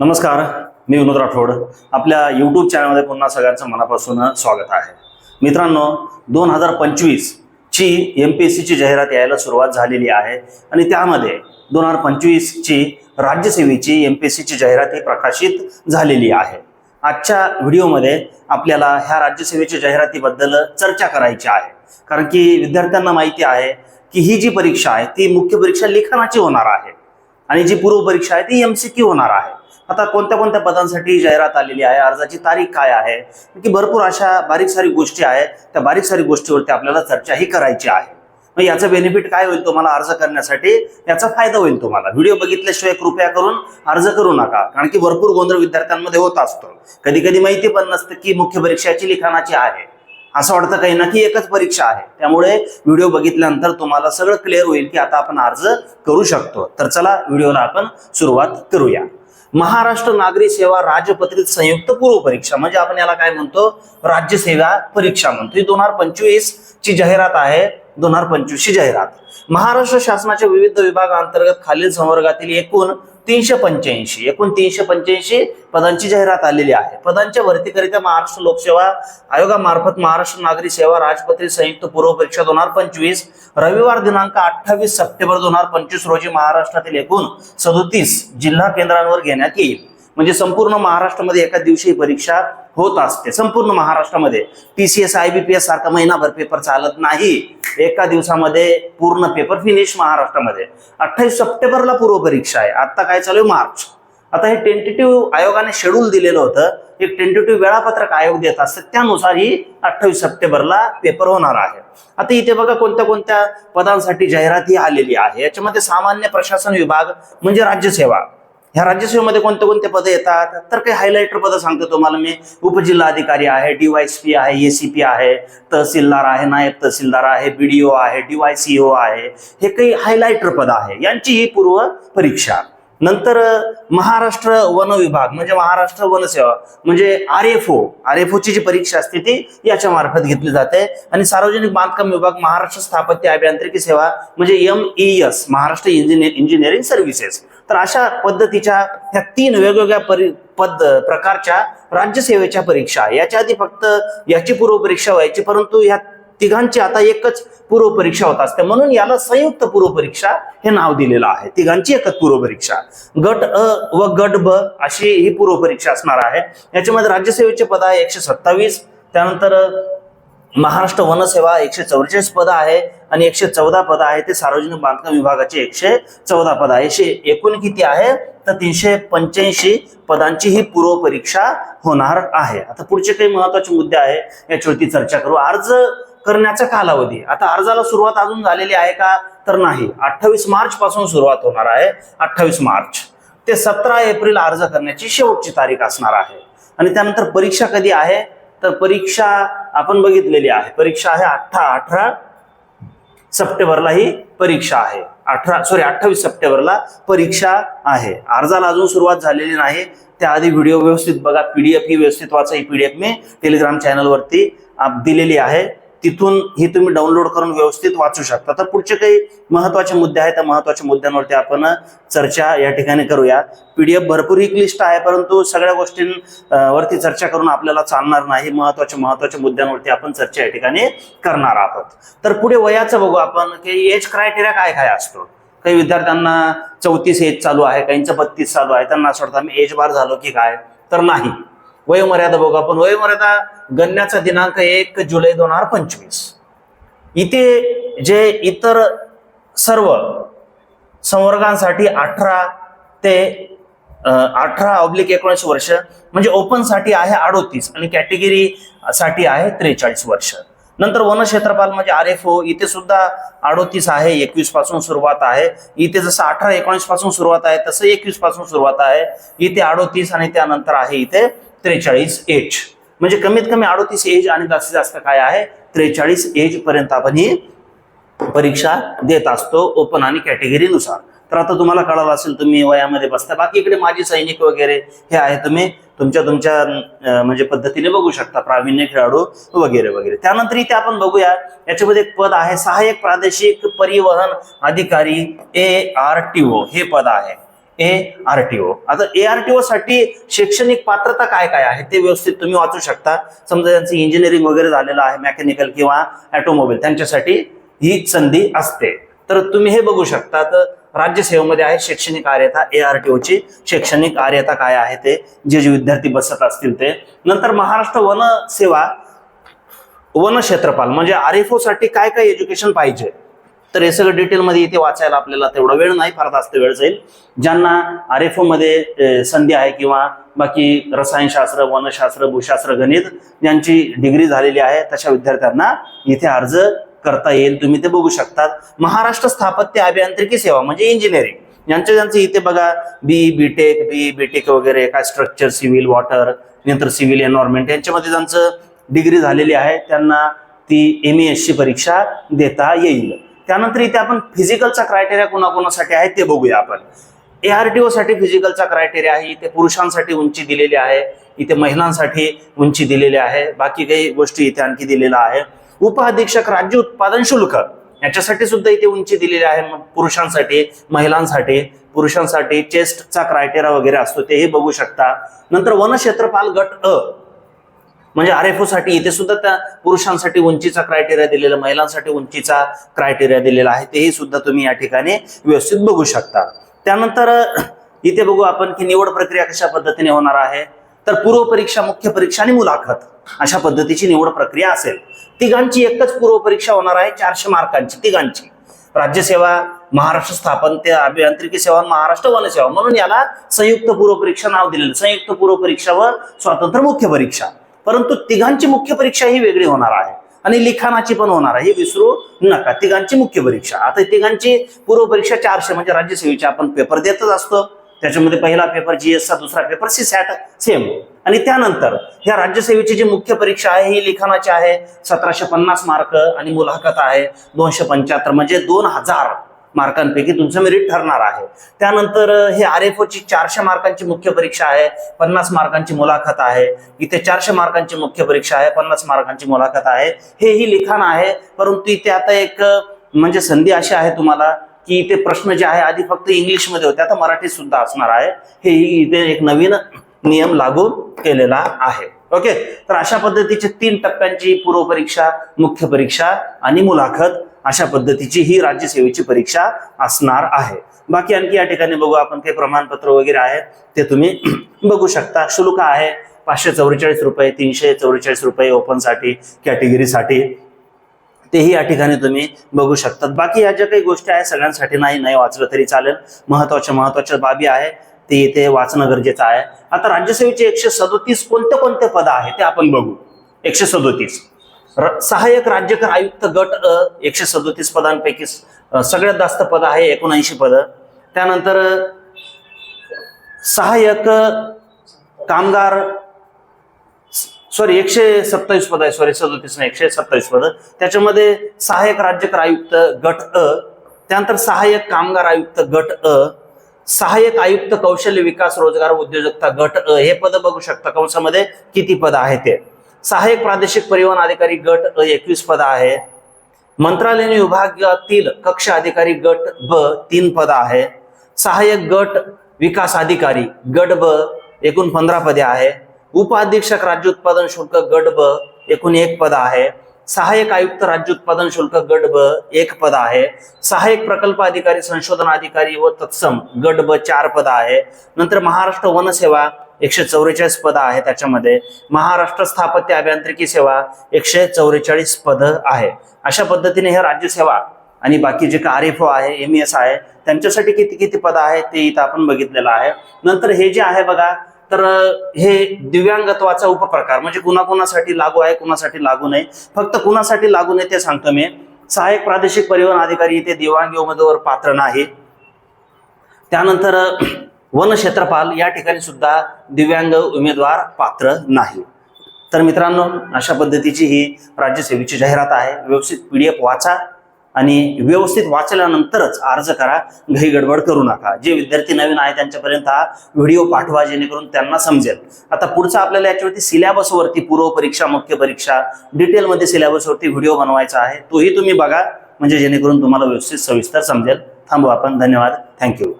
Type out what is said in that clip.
नमस्कार मी विनोद राठोड. आपल्या यूट्यूब चॅनलमध्ये पुन्हा सगळ्यांचं मनापासून स्वागत आहे. मित्रांनो दोन हजार पंचवीस ची एम पी एस सीची जाहिरात यायला सुरुवात झालेली आहे आणि त्यामध्ये दोन हजार पंचवीसची राज्यसेवेची एम पी एस सीची जाहिरात ही प्रकाशित झालेली आहे. आजच्या व्हिडिओमध्ये आपल्याला ह्या राज्यसेवेच्या जाहिरातीबद्दल चर्चा करायची आहे. कारण की विद्यार्थ्यांना माहिती आहे की ही जी परीक्षा आहे ती मुख्य परीक्षा लिखाणाची होणार आहे. आणि जी पूर्व परीक्षा आहे ती एम सी क्यू होणार आहे. आता कोणत्या कोणत्या पदांसाठी जाहिरात आलेली आहे? अर्जाची तारीख काय आहे? की भरपूर अशा बारीक सारी गोष्टी आहेत. त्या बारीक सारी गोष्टीवरती आपल्याला चर्चाही करायची आहे. मग याचं बेनिफिट काय होईल तुम्हाला अर्ज करण्यासाठी? याचा फायदा होईल तुम्हाला. व्हिडिओ बघितल्याशिवाय कृपया करून अर्ज करू नका. कारण की भरपूर गोंधळ विद्यार्थ्यांमध्ये होत असतो. कधी कधी माहिती पण नसतं की मुख्य परीक्षाची लिखाणाची आहे. असं वाटतं काही ना की एकच परीक्षा आहे. त्यामुळे व्हिडिओ बघितल्यानंतर तुम्हाला सगळं क्लिअर होईल की आता आपण अर्ज करू शकतो. तर चला व्हिडिओला आपण सुरुवात करूया. महाराष्ट्र नागरी सेवा राजपत्रित संयुक्त पूर्व परीक्षा. म्हणजे आपण याला काय म्हणतो? राज्यसेवा परीक्षा म्हणतो. ही दोन हजार पंचवीस ची जाहिरात आहे. दोन हजार पंचवीस ची जाहिरात. महाराष्ट्र शासनाच्या विविध विभागांतर्गत खालील संवर्गातील एकूण तीनशे पंच्याऐंशी एकूण तीनशे पंच्याऐंशी पदांची जाहिरात आलेली आहे. पदांच्या भरतीकरिता महाराष्ट्र लोकसेवा आयोगामार्फत महाराष्ट्र नागरी सेवा राजपत्रित संयुक्त पूर्व परीक्षा दोन हजार पंचवीस रविवार दिनांक अठ्ठावीस सप्टेंबर दोन हजार पंचवीस रोजी महाराष्ट्रातील एकूण सदोतीस जिल्हा केंद्रांवर घेण्यात येईल. म्हणजे संपूर्ण महाराष्ट्रामध्ये एका दिवशी परीक्षा होत असते. संपूर्ण महाराष्ट्रामध्ये. पीसीएस आयबीपीएस सारखा महिनाभर पेपर चालत नाही. एका दिवसामध्ये पूर्ण पेपर फिनिश महाराष्ट्रामध्ये. अठ्ठावीस सप्टेंबरला पूर्व परीक्षा आहे. आता काय चालू आहे? मार्च. आता हे टेंटेटिव्ह आयोगाने शेड्यूल दिलेलं होतं. एक टेंटेटिव्ह वेळापत्रक आयोग देत असतात त्यानुसार ही अठ्ठावीस सप्टेंबरला पेपर होणार आहे. आता इथे बघा कोणत्या कोणत्या पदांसाठी जाहिरात ही आलेली आहे. याच्यामध्ये सामान्य प्रशासन विभाग म्हणजे राज्यसेवा. ह्या राज्यसेवेमध्ये कोणते कोणते पदं येतात? तर काही हायलाइटर पदं सांगतो तुम्हाला मी. उपजिल्हाधिकारी आहे डीवायसपी आहे एसीपी आहे तहसीलदार आहे नायब तहसीलदार आहे बीडीओ आहे डीवायसीओ आहे. हे काही हायलाइटर पद आहे. यांची ही पूर्व परीक्षा. नंतर महाराष्ट्र वन विभाग म्हणजे महाराष्ट्र वनसेवा म्हणजे R F O R F ची जी परीक्षा असते ती याच्या मार्फत घेतली जाते. आणि सार्वजनिक बांधकाम विभाग महाराष्ट्र स्थापत्य अभियांत्रिकी सेवा म्हणजे M E S Maharashtra engineer engineering services. तर अशा पद्धतीच्या ह्या तीन वेगवेगळ्या परि पद प्रकारच्या राज्यसेवेच्या परीक्षा याच्या आधी फक्त याची पूर्व परीक्षा व्हायची परंतु ह्या तिघांची आता एकच पूर्व परीक्षा होत असते. म्हणून याला संयुक्त पूर्व परीक्षा हे नाव दिलेलं आहे. तिघांची एकच पूर्व परीक्षा गट अ व गट ब अशी ही पूर्व परीक्षा असणार आहे. याच्यामध्ये राज्यसेवेचे पद आहे एकशे सत्तावीस. त्यानंतर महाराष्ट्र वनसेवा एकशे चौवेचाळीस पद आहे आणि एकशे चौदा पद आहे ते सार्वजनिक बांधकाम विभागाचे एकशे चौदा पद आहे. एकशे एकूण किती आहे? तर तीनशे पंच्याऐंशी पदांची ही पूर्वपरीक्षा होणार आहे. आता पुढचे काही महत्त्वाचे मुद्दे आहे. याच्यावरती चर्चा करू. अर्ज करण्याचा कालावधी. आता अर्जाला सुरुवात अजून झालेली आहे का तर नाही. अठ्ठावीस मार्च पासून सुरुवात होणार आहे. अठ्ठावीस मार्च. ते सतरा एप्रिल अर्ज करण्याची शेवटची तारीख असणार आहे. आणि त्यानंतर परीक्षा कधी आहे? तर परीक्षा आपण बघितलेली आहे. परीक्षा आहे अठरा अठरा सप्टेंबरला ही परीक्षा आहे. अठरा सॉरी अठ्ठावीस सप्टेंबरला परीक्षा आहे. अर्जाला अजून सुरुवात झालेली नाही. त्याआधी व्हिडिओ व्यवस्थित बघा. पीडीएफ ही व्यवस्थित वाचा. ही पीडीएफ मी टेलिग्राम चॅनलवरती दिलेली आहे. तिथून हे तुम्ही डाउनलोड करून व्यवस्थित वाचू शकता. तर पुढचे काही महत्त्वाचे मुद्दे आहेत त्या महत्त्वाच्या मुद्द्यांवरती आपण चर्चा या ठिकाणी करूया. पीडीएफ भरपूर ही लिस्ट आहे परंतु सगळ्या गोष्टींवरती चर्चा करून आपल्याला चालणार नाही. महत्त्वाच्या महत्त्वाच्या मुद्द्यांवरती आपण चर्चा या ठिकाणी करणार आहोत. तर पुढे वयाचं बघू आपण की एज क्रायटेरिया काय काय असतो? काही विद्यार्थ्यांना चौतीस एज चालू आहे काहींचं बत्तीस चालू आहे त्यांना असं वाटतं आम्ही एज बार झालो की काय? तर नाही. वयोमर्यादा बघू आपण. वयोमर्यादा गणण्याचा दिनांक एक जुलै दोन हजार पंचवीस. इथे जे इतर सर्व संवर्गांसाठी अठरा ते अठरा ऑब्लिक एकोणीस वर्ष म्हणजे ओपनसाठी आहे अडोतीस आणि कॅटेगरी साठी आहे त्रेचाळीस वर्ष. नंतर वनक्षेत्रपाल म्हणजे आर एफ ओ इथे सुद्धा अडोतीस आहे एकवीसपासून सुरुवात आहे. इथे जसं अठरा एकोणीसपासून सुरुवात आहे तसं एकवीसपासून सुरुवात आहे. इथे अडोतीस आणि त्यानंतर आहे इथे त्रेचाळीस एज. म्हणजे कमीत कमी अडोतीस एज आणि जास्तीत जास्त काय आहे? त्रेचाळीस एज पर्यंत आपण ही परीक्षा देत असतो ओपन आणि कॅटेगरीनुसार तर आता तुम्हाला कळालं असेल तुम्ही वयामध्ये बसता. बाकी इकडे माजी सैनिक वगैरे हे आहे तुम्ही तुमच्या तुमच्या म्हणजे पद्धतीने बघू शकता. प्रावीण्य खेळाडू वगैरे वगैरे. त्यानंतर इथे आपण बघूया याच्यामध्ये एक पद आहे सहाय्यक प्रादेशिक परिवहन अधिकारी ए आर टी ओ हे पद आहे. ए आर टी ओ आता ए आर टी ओ साठी शैक्षणिक पात्रता काय काय आहे ते व्यवस्थित तुम्ही वाचू शकता. समजा त्यांचं इंजिनिअरिंग वगैरे झालेलं आहे मेकॅनिकल किंवा ऑटोमोबाईल त्यांच्यासाठी ही संधी असते. तर तुम्ही हे बघू शकता तर राज्यसेवेमध्ये आहे शैक्षणिक आर्यता ए आर टी ओची शैक्षणिक आर्यता काय आहे ते जे जे विद्यार्थी बसत असतील ते. नंतर महाराष्ट्र वन सेवा वन क्षेत्रपाल म्हणजे आर एफ ओ साठी काय काय एज्युकेशन पाहिजे? तर हे सगळं डिटेलमध्ये इथे वाचायला आपल्याला तेवढा वेळ नाही फार जास्त वेळ जाईल. ज्यांना आर एफमध्ये संधी आहे किंवा बाकी रसायनशास्त्र वनशास्त्र भूशास्त्र गणित यांची डिग्री झालेली आहे तशा विद्यार्थ्यांना इथे अर्ज करता येईल. तुम्ही ते बघू शकतात. महाराष्ट्र स्थापत्य अभियांत्रिकी सेवा म्हणजे इंजिनिअरिंग यांचे ज्यांचे इथे बघा बी बी टेक बी बी टेक वगैरे काय स्ट्रक्चर सिव्हिल वॉटर नंतर सिव्हिल एन्व्हायरमेंट यांच्यामध्ये ज्यांचं डिग्री झालेली आहे त्यांना ती एम एस ची परीक्षा देता येईल. त्यानंतर इथे आपण फिजिकलचा क्रायटेरिया कोणाकोणासाठी आहे ते बघूया आपण. ए आर टी ओ साठी फिजिकलचा क्रायटेरिया आहे इथे पुरुषांसाठी उंची दिलेली आहे इथे महिलांसाठी उंची दिलेली आहे बाकी काही गोष्टी इथे आणखी दिलेल्या आहे. उपअधीक्षक राज्य उत्पादन शुल्क याच्यासाठी सुद्धा इथे उंची दिलेली आहे पुरुषांसाठी महिलांसाठी. पुरुषांसाठी चेस्टचा क्रायटेरिया वगैरे असतो तेही बघू शकता. नंतर वनक्षेत्रपाल गट अ म्हणजे आर एफसाठी इथे सुद्धा त्या पुरुषांसाठी उंचीचा क्रायटेरिया दिलेला महिलांसाठी उंचीचा क्रायटेरिया दिलेला आहे तेही सुद्धा तुम्ही या ठिकाणी व्यवस्थित बघू शकता. त्यानंतर इथे बघू आपण की निवड प्रक्रिया कशा पद्धतीने होणार आहे. तर पूर्व परीक्षा मुख्य परीक्षा आणि मुलाखत अशा पद्धतीची निवड प्रक्रिया असेल. तिघांची एकच पूर्व परीक्षा होणार आहे चारशे मार्कांची तिघांची. राज्यसेवा महाराष्ट्र स्थापन ते अभियांत्रिकी सेवा महाराष्ट्र वनसेवा म्हणून याला संयुक्त पूर्व परीक्षा नाव दिलेलं संयुक्त पूर्व परीक्षा व स्वातंत्र्य मुख्य परीक्षा. परंतु तिघांची मुख्य परीक्षा ही वेगळी होणार आहे. आणि लिखाणाची पण होणार आहे. हे विसरू नका. तिघांची मुख्य परीक्षा. आता तिघांची पूर्व परीक्षा चारशे म्हणजे राज्यसेवेचे आपण पेपर देतच असतो. त्याच्यामध्ये पहिला पेपर जीएसचा दुसरा पेपर सी सॅट सेम आणि त्यानंतर ह्या राज्यसेवेची जी मुख्य परीक्षा आहे ही लिखाणाची आहे. सतराशे पन्नास मार्क आणि मुलाखत आहे. दोनशे पंच्याहत्तर म्हणजे दोन हजार मार्कांपैकी तुमचं मेरिट ठरणार आहे. त्यानंतर हे आर एफ ची चारशे मार्कांची मुख्य परीक्षा आहे पन्नास मार्कांची मुलाखत आहे. इथे चारशे मार्कांची मुख्य परीक्षा आहे पन्नास मार्कांची मुलाखत आहे. हे ही लिखाण आहे परंतु इथे आता एक म्हणजे संधी अशी आहे तुम्हाला की इथे प्रश्न जे आहे आधी फक्त इंग्लिशमध्ये होते आता मराठी सुद्धा असणार आहे. हे इथे एक नवीन नियम लागू केलेला आहे. ओके? तर अशा पद्धतीचे तीन टप्प्यांची पूर्व परीक्षा मुख्य परीक्षा आणि मुलाखत. अशा पद्धतीची ही राज्यसेवेची परीक्षा असणार आहे. बाकी आणखी या ठिकाणी बघू आपण काही प्रमाणपत्र वगैरे आहे ते तुम्ही बघू शकता. शुल्क आहे पाचशे चौवेचाळीस रुपये तीनशे चौवेचाळीस रुपये ओपनसाठी कॅटेगरीसाठी तेही या ठिकाणी तुम्ही बघू शकतात. बाकी ह्या ज्या काही गोष्टी आहेत सगळ्यांसाठी नाही नाही वाचलं तरी चालेल. महत्त्वाच्या महत्त्वाच्या बाबी आहे ते इथे वाचणं गरजेचं आहे. आता राज्यसेवेचे एकशे सदोतीस कोणते कोणते पद आहे ते आपण बघू. एकशे सदोतीस. सहाय्यक राज्यकर आयुक्त गट अ एकशे सदोतीस पदांपैकी सगळ्यात जास्त पद आहे एकोणऐंशी पद. त्यानंतर सहाय्यक कामगार सॉरी एकशे सत्तावीस पद आहे सॉरी सदोतीस नाही एकशे सत्तावीस पद. त्याच्यामध्ये सहाय्यक राज्यकर आयुक्त गट अ त्यानंतर सहाय्यक कामगार आयुक्त गट अ सहाय्यक आयुक्त कौशल्य विकास रोजगार उद्योजकता गट अ हे पद बघू शकता. कंसामध्ये किती पद आहे ते? सहाय्यक प्रादेशिक परिवहन अधिकारी गट अ एकवीस पद आहे. मंत्रालयीन विभागातील कक्ष अधिकारी गट ब तीन पद आहे. सहाय्यक गट विकास अधिकारी गट ब एकूण पंधरा पदे आहे. उपाधीक्षक राज्य उत्पादन शुल्क गट ब एकूण एक पद आहे. सहाय्यक आयुक्त राज्य उत्पादन शुल्क गट ब एक पद आहे. सहाय्यक प्रकल्प अधिकारी संशोधन अधिकारी व तत्सम गट ब चार पद आहे. नंतर महाराष्ट्र वनसेवा एकशे चौवेचाळीस पद आहे त्याच्यामध्ये. महाराष्ट्र स्थापत्य अभियांत्रिकी सेवा एकशे चौवेचाळीस पद आहे. अशा पद्धतीने हे राज्यसेवा आणि बाकी जे का आर एफ ओ आहे एम एस आहे त्यांच्यासाठी किती किती पद आहे ते इथं आपण बघितलेलं आहे. नंतर हे जे आहे बघा तर हे दिव्यांगत्वाचा उपप्रकार म्हणजे कुणाकुणासाठी लागू आहे कुणासाठी लागू नाही. फक्त कुणासाठी लागू नाही ते सांगतो मी. सहाय्यक प्रादेशिक परिवहन अधिकारी इथे दिव्यांग उमेदवार पात्र नाही. त्यानंतर वन क्षेत्रपाल या ठिकाणी सुद्धा दिव्यांग उमेदवार पात्र नाही. तर मित्रांनो अशा पद्धतीची ही राज्यसेवेची जाहिरात आहे. व्यवस्थित पीडीएफ वाचा आणि व्यवस्थित वाचल्यानंतरच अर्ज करा. घाई गडबड करू नका. जे विद्यार्थी नवीन आहे त्यांच्यापर्यंत हा व्हिडिओ पाठवा जेणेकरून त्यांना समजेल. आता पुढचा आपल्याला याच्यावरती सिलेबसवरती पूर्व परीक्षा मुख्य परीक्षा डिटेलमध्ये सिलेबसवरती व्हिडिओ बनवायचा आहे. तोही तुम्ही बघा. म्हणजे जेणेकरून तुम्हाला व्यवस्थित सविस्तर समजेल. थांबू आपण. धन्यवाद. थँक्यू.